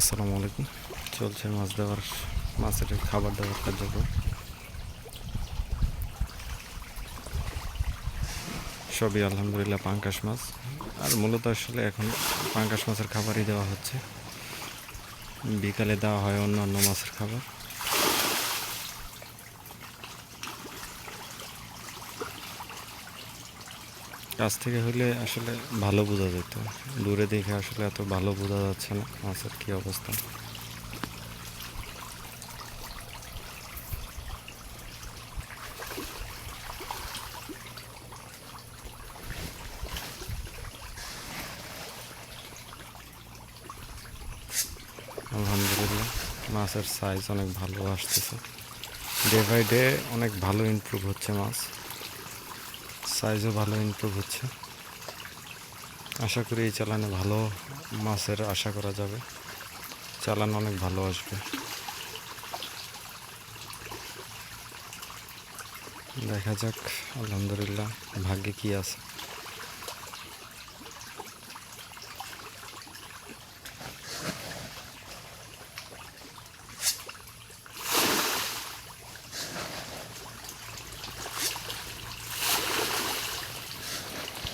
আসসালামু আলাইকুম। চলছে মাছ দেওয়ার, মাছের খাবার দেওয়ার কার্যক্রম। সবই আলহামদুলিল্লাহ পাঙ্কাশ মাছ। আর মূলত আসলে এখন পাঙ্কাশ মাছের খাবারই দেওয়া হচ্ছে। বিকালে দেওয়া হয় অন্য অন্য মাছের খাবার। কাছ থেকে হলে আসলে ভালো বোঝা যেত। দূরে দেখে আসলে এত ভালো বোঝা যাচ্ছে না মাছের কী অবস্থা। আলহামদুলিল্লাহ, মাছের সাইজ অনেক ভালো আসতেছে। ডে বাই ডে অনেক ভালো ইমপ্রুভ হচ্ছে মাছ। সাইজও ভালো ইমপ্রুভ হচ্ছে। আশা করি এই চালানে ভালো মাছের আশা করা যাবে। চালান অনেক ভালো আসবে। দেখা যাক, আলহামদুলিল্লাহ, ভাগ্যে কি আছে।